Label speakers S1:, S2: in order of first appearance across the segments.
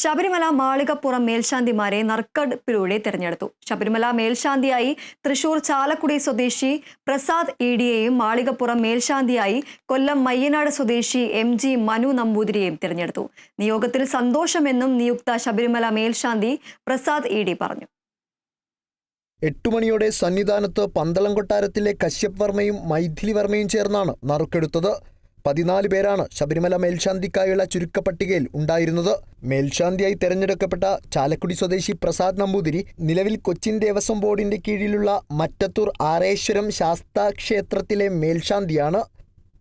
S1: ശബരിമല മാളികപ്പുറം മേൽശാന്തിമാരെ നറുക്കെടുപ്പിലൂടെ തിരഞ്ഞെടുത്തു. ശബരിമല മേൽശാന്തിയായി തൃശൂർ ചാലക്കുടി സ്വദേശി പ്രസാദ് ഇഡിയെയും മാളികപ്പുറം മേൽശാന്തിയായി കൊല്ലം മയ്യനാട് സ്വദേശി എം ജി മനു നമ്പൂതിരിയെയും തിരഞ്ഞെടുത്തു. നിയോഗത്തിൽ സന്തോഷമെന്നും നിയുക്ത ശബരിമല മേൽശാന്തി പ്രസാദ് ഇ ഡി പറഞ്ഞു.
S2: എട്ടുമണിയോടെ സന്നിധാനത്ത് പന്തളം കൊട്ടാരത്തിലെ കശ്യപ് വർമ്മയും മൈഥിലി വർമ്മയും ചേർന്നാണ് നറുക്കെടുത്തത്. പതിനാല് പേരാണ് ശബരിമല മേൽശാന്തിക്കായുള്ള ചുരുക്കപ്പട്ടികയിൽ ഉണ്ടായിരുന്നത്. മേൽശാന്തിയായി തെരഞ്ഞെടുക്കപ്പെട്ട ചാലക്കുടി സ്വദേശി പ്രസാദ് നമ്പൂതിരി നിലവിൽ കൊച്ചിൻ ദേവസ്വം ബോർഡിന്റെ കീഴിലുള്ള മറ്റത്തൂർ ആരേശ്വരം ശാസ്താ ക്ഷേത്രത്തിലെ മേൽശാന്തിയാണ്.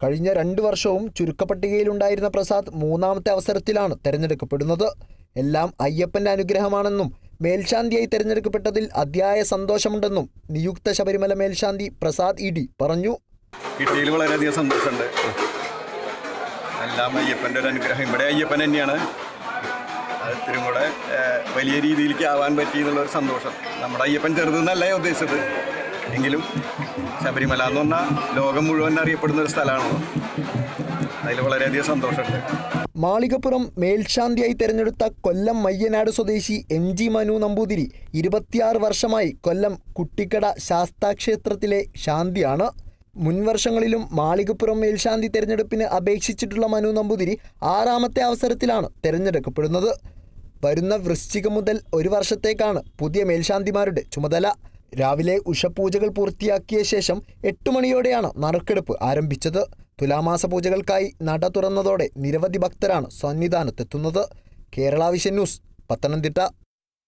S2: കഴിഞ്ഞ രണ്ടു വർഷവും ചുരുക്കപ്പട്ടികയിലുണ്ടായിരുന്ന പ്രസാദ് മൂന്നാമത്തെ അവസരത്തിലാണ് തെരഞ്ഞെടുക്കപ്പെടുന്നത്. എല്ലാം അയ്യപ്പന്റെ അനുഗ്രഹമാണെന്നും മേൽശാന്തിയായി തെരഞ്ഞെടുക്കപ്പെട്ടതിൽ അതിയായ സന്തോഷമുണ്ടെന്നും നിയുക്ത ശബരിമല മേൽശാന്തി പ്രസാദ് ഇ ഡി പറഞ്ഞു.
S3: കിട്ടിയിൽ വളരെയധികം സന്തോഷമുണ്ട്. എല്ലാം അയ്യപ്പന്റെ ഒരു അനുഗ്രഹം. ഇവിടെ അയ്യപ്പൻ തന്നെയാണ്. ഇത്തിരി കൂടെ വലിയ രീതിയിലേക്ക് ആവാൻ പറ്റി എന്നുള്ളൊരു സന്തോഷം. നമ്മുടെ അയ്യപ്പൻ ചെറുതെന്നല്ല ഉദ്ദേശിച്ചത്? എങ്കിലും ശബരിമല എന്ന് പറഞ്ഞാൽ ലോകം മുഴുവൻ അറിയപ്പെടുന്ന ഒരു സ്ഥലമാണ്. അതിൽ വളരെയധികം സന്തോഷമുണ്ട്.
S2: മാളികപ്പുറം മേൽശാന്തിയായി തെരഞ്ഞെടുത്ത കൊല്ലം മയ്യനാട് സ്വദേശി എം ജി മനു നമ്പൂതിരി ഇരുപത്തിയാറ് വർഷമായി കൊല്ലം കുട്ടിക്കട ശാസ്താക്ഷേത്രത്തിലെ ശാന്തിയാണ്. മുൻവർഷങ്ങളിലും മാളികപ്പുറം മേൽശാന്തി തെരഞ്ഞെടുപ്പിന് അപേക്ഷിച്ചിട്ടുള്ള മനു നമ്പൂതിരി ആറാമത്തെ അവസരത്തിലാണ് തെരഞ്ഞെടുക്കപ്പെടുന്നത്. വരുന്ന വൃശ്ചികം മുതൽ ഒരു വർഷത്തേക്കാണ് പുതിയ മേൽശാന്തിമാരുടെ ചുമതല. രാവിലെ ഉഷപൂജകൾ പൂർത്തിയാക്കിയ ശേഷം എട്ട് മണിയോടെയാണ് നറുക്കെടുപ്പ് ആരംഭിച്ചത്. തുലാമാസ പൂജകൾക്കായി നട തുറന്നതോടെ നിരവധി ഭക്തരാണ് സന്നിധാനത്തെത്തുന്നത്. Kerala vision news Pathanamthitta.